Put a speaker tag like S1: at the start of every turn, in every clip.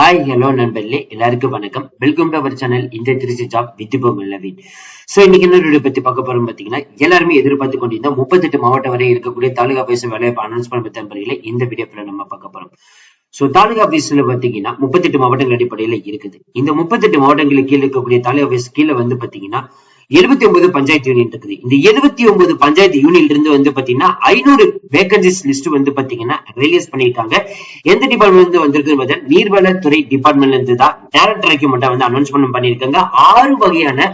S1: Hi hello நண்பர்களே. எல்லாருக்கும் வணக்கம். வெல்கம் டு அவர் சேனல் இந்த Trichy job with Naveen so இன்னைக்கு என்ன வீடியோ பத்தி பார்க்க போறோம் பாத்தீங்கன்னா எல்லாருமே எதிர்பார்த்து கொண்டிருந்த முப்பத்தெட்டு மாவட்டம் வரை இருக்கக்கூடிய தாலுகா ஆபீஸ் வேலைவாய்ப்பு அனௌன்ஸ் பண்ண பத்தி இந்த வீடியோல நம்ம பார்க்க போறோம். சோ தாலுகா ஆபீஸ்ல பாத்தீங்கன்னா முப்பத்தெட்டு மாவட்டங்கள் அடிப்படையில இருக்குது. இந்த முப்பத்தெட்டு மாவட்டங்களுக்கு கீழே இருக்கக்கூடிய தாலுகா ஆபீஸ் கீழே வந்து பாத்தீங்கன்னா எழுபத்தி ஒன்பது பஞ்சாயத்து யூனியன் இருக்குது. இந்த எழுபத்தி ஒன்பது பஞ்சாயத்து யூனியன் இருந்து வந்து பாத்தீங்கன்னா ஐநூறு வேகன்சிஸ் லிஸ்ட் வந்து பாத்தீங்கன்னா ரிலீஸ் பண்ணிருக்காங்க எந்த டிபார்ட்மெண்ட் இருந்து வந்திருக்குன்னு பார்த்தா நீர்வளத்துறை டிபார்ட்மெண்ட்ல இருந்து தான் டேரக்டர் ரெக்யூமெண்ட் வந்து அனௌன்ஸ்மெண்ட் பண்ணிருக்காங்க ஆறு வகையான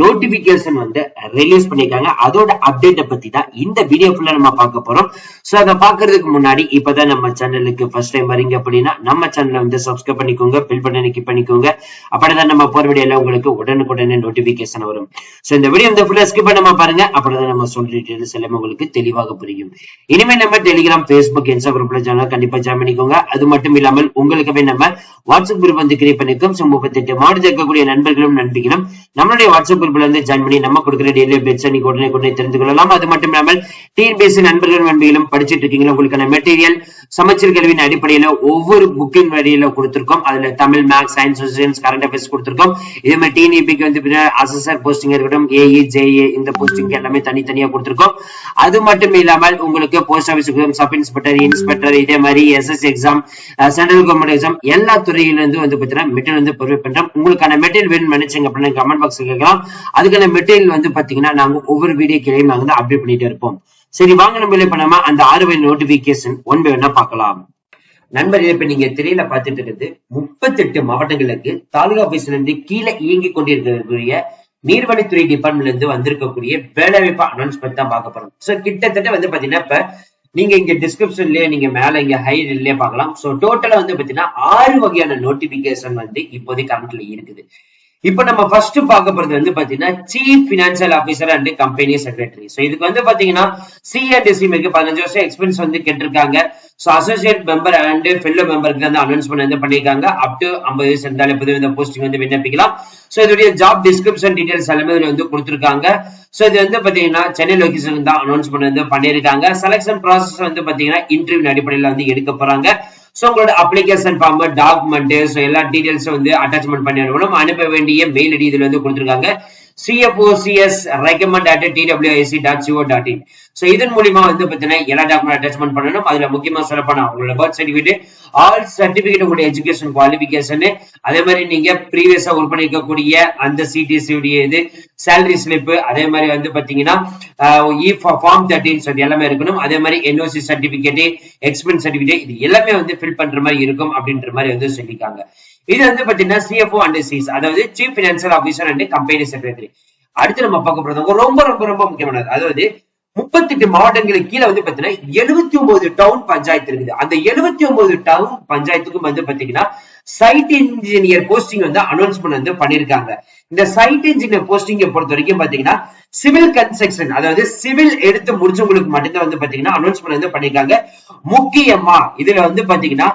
S1: நோட்டிபிகேஷன் வந்து ரிலீஸ் பண்ணிருக்காங்க அதோட அப்டேட்டை பத்தி தான் இந்த வீடியோ ஃபுல்லா நம்ம பார்க்க போறோம். ஸோ அதை பாக்குறதுக்கு முன்னாடி இப்பதான் நம்ம சேனலுக்கு ஃபர்ஸ்ட் டைம் வரீங்க அப்படின்னா நம்ம சேனலை வந்து சப்ஸ்கிரைப் பண்ணிக்கோங்க பில் பண்ணி கிளிக் பண்ணிக்கோங்க. அப்படிதான் நம்ம போற வீடியோல உங்களுக்கு உடனுக்குடனே நோட்டிபிகேஷன் வரும். ஸோ இந்த வீடியோ இந்த ஃபுல்லா ஸ்கிப் பண்ணாம பாருங்க. அப்படிதான் நம்ம சொல்ற டீடைல்ஸ் எல்லாமே உங்களுக்கு தெளிவாக புரியும். இனிமே நம்ம டெலிகிராம் பேஸ்புக் இன்ஸ்டாகிராம்ல குரூப்ல சேனல் கண்டிப்பா ஜாயின் பண்ணிக்கோங்க. அது மட்டும் இல்லாமல் உங்களுக்குமே நம்ம வாட்ஸ்அப் குரூப் வந்து கிரியேட் பண்ணிருக்கோம். சோ முப்பத்தெட்டு மாவட்டத்தில் இருக்கக்கூடிய நண்பர்களும் நண்பிகளும் நம்மளுடைய வாட்ஸ்அப் குரூப்ல இருந்து ஜாயின் பண்ணி நம்ம கொடுக்குற டெய்லி அப்டேட்ஸ் நீங்க உடனே உடனே தெரிந்து கொள்ளலாம் அது மட்டும் இல்லாமல் டிஎன்பிஎஸ்சி நண்பர்கள் நண்பிகளும் படிச்சுட்டு இருக்கீங்களா? உங்களுக்கான மெட்டீரியல் சமச்சீர் கல்வியின் அடிப்படையில ஒவ்வொரு புக்கின் வழியில கொடுத்திருக்கோம். அதுல Tamil maths science socials current affairs கொடுத்திருக்கோம். இதே மாதிரி டிஎன்இபிக்கு வந்து அசஸ்ஆர் போஸ்டிங் இருக்கட்டும் ஏஇ ஜேஏ இந்த போஸ்டிங் எல்லாமே தனித்தனியா கொடுத்திருக்கோம். அது மட்டும் இல்லாமல் உங்களுக்கு post office sub inspector inspector இதே மாதிரி S S exam central government exam எல்லா துறையிலிருந்து வந்து பாத்தீங்கன்னா மெட்டீரியல் வந்து ப்ரொவைட் பண்றோம். உங்களுக்கான மெட்டீரியல் வேணும் நினைச்சீங்க அப்படின்னா கமெண்ட் பாக்ஸ் கேட்கலாம். அதுக்கான மெட்டீரியல் வந்து பாத்தீங்கன்னா நாங்க ஒவ்வொரு வீடியோ கிளையும் நாங்க வந்து அப்டேட் பண்ணிட்டு இருப்போம். சரி வாங்க நம்ம இல்லை பண்ணாம அந்த ஆறு வகை நோட்டிபிகேஷன் ஒன் பை ஒன்னா பார்க்கலாம். நண்பர்கள் இப்ப நீங்க திரையில பார்த்துட்டு இருக்கிறது முப்பத்தெட்டு மாவட்டங்களுக்கு தாலுகா ஆபீஸ்ல இருந்து கீழே இயங்கி கொண்டிருக்கக்கூடிய நீர்வழித்துறை டிபார்ட்மெண்ட்ல இருந்து வந்திருக்கக்கூடிய வேலைவாய்ப்பு அனௌன்ஸ்மெண்ட் தான் பார்க்க போறோம். சோ கிட்டத்தட்ட வந்து பாத்தீங்கன்னா இப்ப நீங்க இங்க டிஸ்கிரிப்ஷன்லயே நீங்க மேல இங்க ஹைட்லயே பார்க்கலாம். சோ டோட்டலா வந்து பாத்தீங்கன்னா ஆறு வகையான நோட்டிபிகேஷன் வந்து இப்போதைக்கு கரண்ட்ல இருக்குது. இப்ப நம்ம ஃபர்ஸ்ட் பார்க்க போறது வந்து பாத்தீங்கன்னா chief financial officer and company secretary so இதுக்கு வந்து பாத்தீங்கன்னா சி இருக்கு பதினஞ்சு வருஷம் எக்ஸ்பீரியன்ஸ் வந்து கேட்டிருக்காங்க. So associate member and fellow மெம்பருக்கு வந்து அனௌன்ஸ்மெண்ட் வந்து பண்ணிருக்காங்க அப் டு ஐம்பது வயசு இருந்தாலும் எப்போதும் இந்த போஸ்டிங் வந்து விண்ணப்பிக்கலாம். சோ இதோடைய ஜாப் டிஸ்கிரிப்ஷன் டீடைல்ஸ் எல்லாமே இதுல வந்து கொடுத்துருக்காங்க. சோ இது வந்து பாத்தீங்கன்னா சென்னை லொகேஷன் தான் அனௌன்ஸ்மெண்ட் வந்து பண்ணியிருக்காங்க. செலக்ஷன் ப்ராசஸ் வந்து பாத்தீங்கன்னா இன்டர்வியூ அடிப்படையில் வந்து எடுக்க போறாங்க. சோ உங்களோட அப்ளிகேஷன் ஃபார்ம் டாக்குமெண்ட் எல்லா டீடைல்ஸும் வந்து அட்டாச்மெண்ட் பண்ணி அனுப்பணும் அனுப்ப வேண்டிய மெயில் ஐடி இதுல வந்து கொடுத்துருக்காங்க. CFO CS recommend at TWIC dot co dot in so இதன் மூலியமா வந்து பார்த்தீங்கன்னா எல்லா டாக்குமெண்ட் அட்டாச்மெண்ட் பண்ணணும். அதுல முக்கியமா சொல்லப்போனா உங்களோட பர்த் சர்டிஃபிகேட் ஆல் சர்டிபிகேட் உங்களுடைய எஜுகேஷன் குவாலிபிகேஷன் அதே மாதிரி நீங்க ப்ரீவியஸா ஒர்க் பண்ணிருக்கக்கூடிய அந்த சிடிசியுடைய இது சேலரி ஸ்லிப் அதே மாதிரி வந்து பாத்தீங்கன்னா ஃபார்ம் தேர்ட்டின் e சொல்லி எல்லாமே இருக்கணும். அதே மாதிரி என்ஓசி சர்டிபிகேட் எக்ஸ்பென்ஸ் சர்டிபிகேட் இது எல்லாமே வந்து ஃபில் பண்ற மாதிரி இருக்கும் அப்படின்ற மாதிரி வந்து சொல்லியிருக்காங்க. இது வந்து பாத்தீங்கன்னா சிஎஃப்ஓ அண்ட் சிஸ் அதாவது chief financial officer and company secretary அடுத்து நம்ம பார்க்க போறது ரொம்ப ரொம்ப ரொம்ப முக்கியமானது. அதாவது முப்பத்தெட்டு மாவட்டங்களுக்கு கீழே வந்து பாத்தீங்கன்னா எழுபத்தி ஒன்பது டவுன் பஞ்சாயத்து இருக்குது. அந்த எழுபத்தி ஒன்பது டவுன் பஞ்சாயத்துக்கும் வந்து பாத்தீங்கன்னா சைட் இன்ஜினியர் போஸ்டிங் வந்து அனௌன்ஸ்மெண்ட் வந்து பண்ணிருக்காங்க இந்த சைட் இன்ஜினியர் போஸ்டிங்கை பொறுத்த வரைக்கும் பாத்தீங்கன்னா சிவில் கன்ஸ்ட்ரக்ஷன் அதாவது சிவில் எடுத்து முடிச்சவங்களுக்கு மட்டும்தான் வந்து பாத்தீங்கன்னா அனௌன்ஸ்மெண்ட் வந்து பண்ணிருக்காங்க முக்கியமா இதுல வந்து பாத்தீங்கன்னா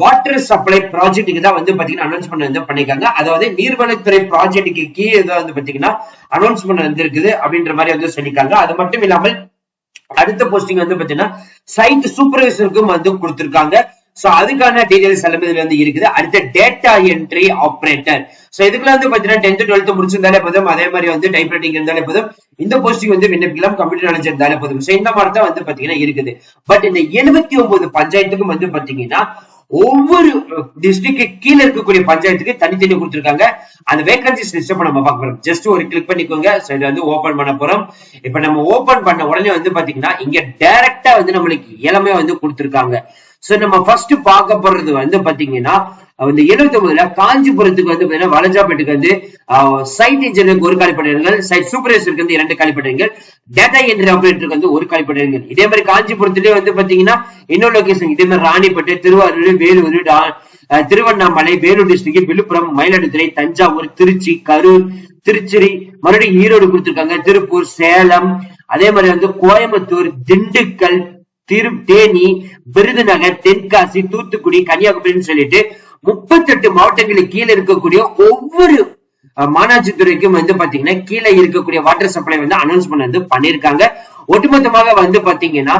S1: வாட்டர் சப்ளை ப்ராஜெக்ட்டுக்கு தான் வந்து பாத்தீங்கன்னா அனௌன்ஸ்மெண்ட் வந்து பண்ணிருக்காங்க. அதாவது நீர்வளத்துறை ப்ராஜெக்ட்டுக்கு கீழே வந்து பாத்தீங்கன்னா அனௌன்ஸ்மெண்ட் வந்திருக்குது அப்படின்ற மாதிரி வந்து சொல்லியிருக்காங்க அது மட்டும் இல்லாமல் அடுத்த போஸ்டிங் வந்து பாத்தீங்கன்னா சைட் சூப்பர்வைசருக்கும் வந்து கொடுத்திருக்காங்க. சோ அதுக்கான டீடைல்ஸ் எல்லாமே இதுல வந்து இருக்குது. அடுத்த டேட்டா என்ட்ரி ஆப்ரேட்டர் சோ இதுக்குள்ள வந்து பாத்தீங்கன்னா டென்த் டுவெல்த் முடிச்சிருந்தாலே போதும். அதே மாதிரி வந்து டைப் ரைட்டிங் இருந்தாலே போதும். இந்த போஸ்டிங் வந்து விண்ணப்பிக்கலாம். கம்ப்யூட்டர் நாலேஜ் இருந்தாலே போதும். சோ இந்த மாதிரி தான் வந்து பாத்தீங்கன்னா இருக்குது. பட் இந்த எழுபத்தி ஒன்பது பஞ்சாயத்துக்கும் வந்து பாத்தீங்கன்னா ஒவ்வொரு டிஸ்ட்ரிக்ட் கீழே இருக்கக்கூடிய பஞ்சாயத்துக்கு தனித்தனி கொடுத்துருக்காங்க. அந்த வேகன்சிஸ் லிஸ்ட் நம்ம பார்க்க போறோம். ஜஸ்ட் ஒரு கிளிக் பண்ணிக்கோங்க. ஸோ இதை வந்து ஓபன் பண்ண போறோம். இப்ப நம்ம ஓபன் பண்ண உடனே வந்து பாத்தீங்கன்னா இங்க டைரக்டா வந்து நம்மளுக்கு இளமையா வந்து கொடுத்துருக்காங்க. சோ நம்ம ஃபர்ஸ்ட் பார்க்க போறது வந்து பாத்தீங்கன்னா இந்த எழுபத்தி ஒன்பதுல காஞ்சிபுரத்துக்கு வந்து பாத்தீங்கன்னா வளஞ்சாப்பேட்டுக்கு வந்து சைட் இன்ஜினியருக்கு ஒரு காலிப்படைகள் சைட் சூப்பர்வைசருக்கு வந்து இரண்டு காலிப்படைகள் டேட்டா என்ட்ரி ஆபரேட்டருக்கு வந்து ஒரு காலிப்படைகள் இதே மாதிரி காஞ்சிபுரத்திலேயே வந்து பாத்தீங்கன்னா இன்னொரு லொகேஷன் இதே மாதிரி ராணிப்பேட்டை திருவாரூர் வேலூர் திருவண்ணாமலை வேலூர் டிஸ்ட்ரிக்ட் விழுப்புரம் மயிலாடுதுறை தஞ்சாவூர் திருச்சி கரூர் திருச்சிரி மறுபடியும் ஈரோடு கொடுத்திருக்காங்க. திருப்பூர் சேலம் அதே மாதிரி வந்து கோயம்புத்தூர் திண்டுக்கல் திரு தேனி விருதுநகர் தென்காசி தூத்துக்குடி கன்னியாகுமரின்னு சொல்லிட்டு முப்பத்தெட்டு மாவட்டங்களுக்கு கீழே இருக்கக்கூடிய ஒவ்வொரு மாநாட்சி துறைக்கும் வந்து பாத்தீங்கன்னா கீழே இருக்கக்கூடிய வாட்டர் சப்ளை வந்து அனௌன்ஸ்மெண்ட் வந்து பண்ணிருக்காங்க. ஒட்டுமொத்தமாக வந்து பாத்தீங்கன்னா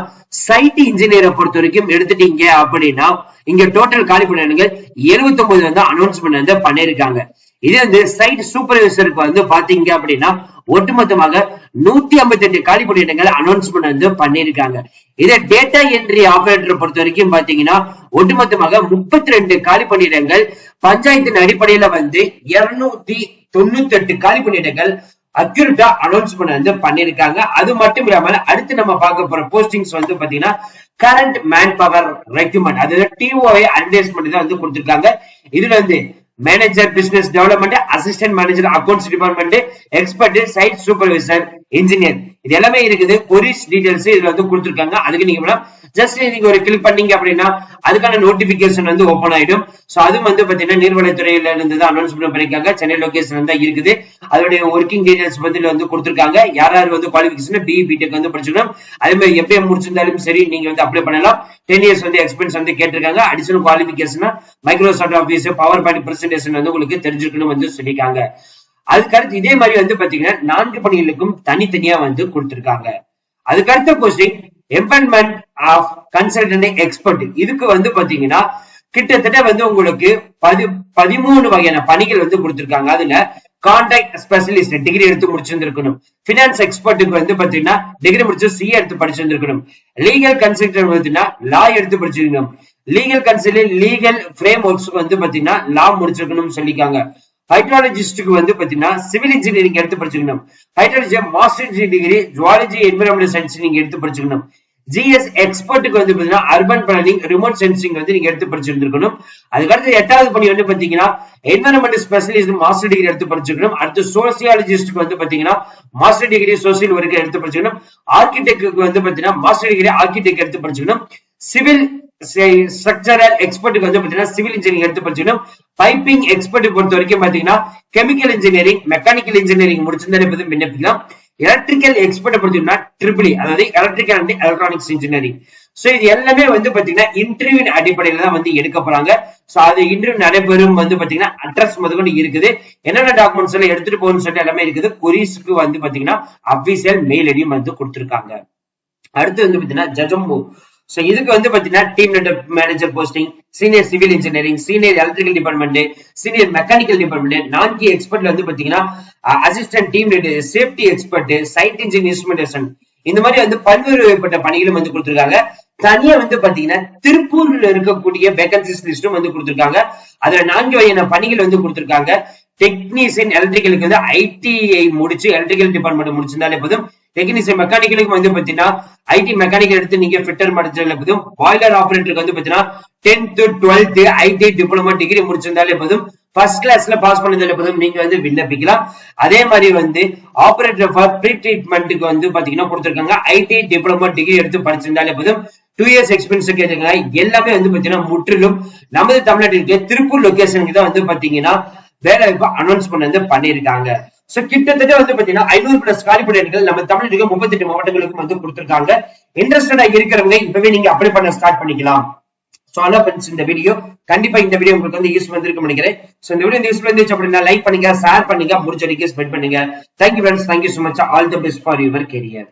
S1: சைட் இன்ஜினியரை பொறுத்த வரைக்கும் எடுத்துட்டீங்க அப்படின்னா இங்க டோட்டல் காலி பண்ணுங்கள் எழுபத்தி ஒன்பது வந்து அனௌன்ஸ்மெண்ட் வந்து பண்ணிருக்காங்க. இதே வந்து சைட் சூப்பர்வைசருக்கு வந்து பாத்தீங்க அப்படின்னா ஒட்டுமொத்தமாக நூத்தி ஐம்பத்தி எட்டு காலி பணியிடங்கள் அனௌன்ஸ்மெண்ட் வந்து பண்ணியிருக்காங்க. இதே டேட்டா என்ட்ரி ஆபரேட்டர் பொறுத்த வரைக்கும் பாத்தீங்கன்னா ஒட்டுமொத்தமாக முப்பத்தி ரெண்டு காலி பணியிடங்கள் பஞ்சாயத்தின் அடிப்படையில வந்து இருநூத்தி தொண்ணூத்தி எட்டு காலி பணியிடங்கள் அக்யூரேட்டா அனௌன்ஸ்மெண்ட் வந்து பண்ணிருக்காங்க அது மட்டும் இல்லாமல் அடுத்து நம்ம பார்க்க போற போஸ்டிங்ஸ் வந்து பாத்தீங்கன்னா கரண்ட் மேன் பவர் ரெக்யூமெண்ட் அதாவது டிஓஐ அட்வர்டைஸ்மெண்ட் தான் வந்து கொடுத்திருக்காங்க. இதுல வந்து manager business development assistant manager accounts department expert site supervisor engineer இது எல்லாமே இருக்குது. கொரிஸ் டீடைல்ஸ் இதுல வந்து கொடுத்துருக்காங்க. அதுக்கு நீங்க ஜஸ்ட் நீங்க ஒரு கிளிக் பண்ணீங்க அப்படின்னா அதுக்கான நோட்டிபிகேஷன் வந்து ஓபன் ஆயிடும். சோ அதுவும் வந்து பாத்தீங்கன்னா நீர்வளத்துறையில இருந்து தான் அனௌன்ஸ்மெண்ட் பண்ணிருக்காங்க. சென்னை லொகேஷன் தான் இருக்குது. அதோடைய ஒர்க்கிங் டீடைல்ஸ் பத்தி வந்து கொடுத்துருக்காங்க. யார் யார் வந்து குவாலிபிகேஷன் பிஇ பிடெக் வந்து படிச்சிருக்கணும். அதே மாதிரி எப்பயும் முடிச்சிருந்தாலும் சரி நீங்க வந்து அப்ளை பண்ணலாம். டென் இயர்ஸ் வந்து எக்ஸ்பீரியன்ஸ் வந்து கேட்டிருக்காங்க. Additional qualification Microsoft Office PowerPoint presentation வந்து உங்களுக்கு தெரிஞ்சிருக்கணும் வந்து சொல்லியிருக்காங்க அதுக்கடுத்து இதே மாதிரி வந்து பாத்தீங்கன்னா நான்கு பணிகளுக்கும் தனித்தனியா வந்து கொடுத்திருக்காங்க. அதுக்கடுத்த question empanelment of consultant expert இதுக்கு வந்து பாத்தீங்கன்னா கிட்டத்தட்ட வந்து உங்களுக்கு பதி பதிமூணு வகையான பணிகள் வந்து கொடுத்திருக்காங்க. அதுல கான்டாக்ட் ஸ்பெஷலிஸ்ட் டிகிரி எடுத்து முடிச்சிருந்திருக்கணும். பினான்ஸ் எக்ஸ்பர்ட்டுக்கு வந்து பாத்தீங்கன்னா டிகிரி முடிச்சு சி எடுத்து படிச்சிருந்திருக்கணும். லீகல் கன்சல்டன் பார்த்தீங்கன்னா லா எடுத்து படிச்சிருக்கணும். Legal consultant legal frameworks வந்து பாத்தீங்கன்னா லா முடிச்சிருக்கணும்னு சொல்லிக்காங்க ஹைட்ராலஜிஸ்டுக்கு வந்து பாத்தீங்கன்னா சிவில் இன்ஜினியரிங் எடுத்து படிச்சுக்கணும். Hydrology master degree zoology environment science நீங்க எடுத்து படிச்சுக்கணும். ஜிஎஸ் எக்ஸ்பர்ட்டுக்கு வந்து பாத்தீங்கன்னா அர்பன் பிளானிங் ரிமோட் சென்சிங் வந்து நீங்க எடுத்து படிச்சிருந்திருக்கணும். அதுக்கடுத்து எட்டாவது பணி வந்து பாத்தீங்கன்னா என்வரன்மெண்ட் ஸ்பெஷலிஸ்ட் மாஸ்டர் டிகிரி எடுத்து படிச்சுக்கணும். அடுத்து சோசியாலஜிஸ்டுக்கு வந்து பாத்தீங்கன்னா மாஸ்டர் டிகிரி சோசியல் ஒர்க் எடுத்து படிச்சுக்கணும். ஆர்கிடெக்டுக்கு வந்து பாத்தீங்கன்னா மாஸ்டர் டிகிரி ஆர்கிடெக்ட் எடுத்து படிச்சுக்கணும். சிவில் ஸ்ட்ரக்சரல் எக்ஸ்பர்ட்டுக்கு வந்து பாத்தீங்கன்னா சிவில் இன்ஜினியரிங் எடுத்து படிச்சுக்கணும் பைப்பிங் எக்ஸ்பர்ட் பொறுத்த வரைக்கும் பாத்தீங்கன்னா கெமிக்கல் இன்ஜினியரிங் மெக்கானிக்கல் இன்ஜினியரிங் முடிச்சிருந்தா விண்ணப்பிக்கலாம் எலக்ட்ரிக்கல் எக்ஸ்பர்ட் பொறுத்தீங்கன்னா ட்ரிபிளி அதாவது electrical and electronics engineering so இது எல்லாமே வந்து பாத்தீங்கன்னா இன்டர்வியூ அடிப்படையில தான் வந்து எடுக்க போறாங்க. சோ அது இன்டர்வியூ நடைபெறும் வந்து பாத்தீங்கன்னா அட்ரஸ் முதற்கொண்டு இருக்குது. என்னென்ன டாக்குமெண்ட்ஸ் எல்லாம் எடுத்துட்டு போகணும்னு சொல்லிட்டு எல்லாமே இருக்குது. கொரிஸ்க்கு வந்து பாத்தீங்கன்னா அபிஷியல் மெயில் ஐடியும் வந்து கொடுத்துருக்காங்க. அடுத்து வந்து பாத்தீங்கன்னா ஜஜம்பு. சோ இதுக்கு வந்து பாத்தீங்கன்னா team network manager posting senior civil engineering senior electrical department senior mechanical department நான்கு எக்ஸ்பர்ட்ல வந்து பாத்தீங்கன்னா assistant team leader safety expert site engine instrumentation இந்த மாதிரி வந்து பல்வேறு வகைப்பட்ட பணிகளும் வந்து கொடுத்திருக்காங்க. தனியா வந்து பாத்தீங்கன்னா திருப்பூர்ல இருக்கக்கூடிய வேகன்சிஸ் லிஸ்டும் வந்து கொடுத்திருக்காங்க. அதுல நான்கு வகையான பணிகள் வந்து கொடுத்திருக்காங்க. டெக்னீசியன் எலக்ட்ரிக்கலுக்கு வந்து ஐடிஐ முடிச்சு எலக்ட்ரிக்கல் டிபார்ட்மெண்ட் முடிச்சிருந்தாலே போதும். டெக்னீசியன் மெக்கானிக்கலுக்கு வந்து பாத்தீங்கன்னா ஐடி மெக்கானிக்கல் எடுத்து நீங்க ஃபிட்டர் முடிச்சாலே போதும். பாய்லர் ஆபரேட்டருக்கு வந்து பாத்தீங்கன்னா tenth twelfth IT diploma degree முடிச்சிருந்தாலே போதும். ஃபர்ஸ்ட் கிளாஸ்ல பாஸ் பண்ணதுல போதும். நீங்க வந்து விண்ணப்பிக்கலாம். அதே மாதிரி வந்து ஆபரேட்டர் ஃபார் ப்ரீ ட்ரீட்மெண்ட்டுக்கு வந்து பாத்தீங்கன்னா கொடுத்துருக்காங்க. ஐடி டிப்ளமா டிகிரி எடுத்து படிச்சிருந்தாலே போதும். டூ இயர்ஸ் எக்ஸ்பீரியன்ஸ் கேட்டுக்கலாம் எல்லாமே வந்து பாத்தீங்கன்னா முற்றிலும் நமது தமிழ்நாட்டிற்கு திருப்பூர் லொகேஷனுக்கு தான் வந்து பாத்தீங்கன்னா வேலை வாய்ப்பு அனௌன்ஸ் பண்ண வந்து பண்ணிருக்காங்க சோ கிட்டத்தட்ட வந்து பாத்தீங்கன்னா ஐநூறு பிளஸ் காலி நம்ம தமிழகத்துக்கு முப்பத்தி எட்டு மாவட்டங்களுக்கு வந்து கொடுத்திருக்காங்க. இன்ட்ரெஸ்டடா இருக்கிறவங்க இப்பவே நீங்க அப்ளை பண்ண ஸ்டார்ட் பண்ணிக்கலாம். சோ அதான் ஃப்ரெண்ட்ஸ் இந்த வீடியோ கண்டிப்பா இந்த வீடியோ உங்களுக்கு வந்து யூஸ் வந்திருக்கும் நினைக்கிறேன். சோ இந்த வீடியோ யூஸ் வந்துச்சு அப்படின்னா லைக் பண்ணுங்க ஷேர் பண்ணுங்க முடிச்ச வரைக்கும் ஸ்பெண்ட் பண்ணுங்க. Thank you friends thank you so much all the best for your career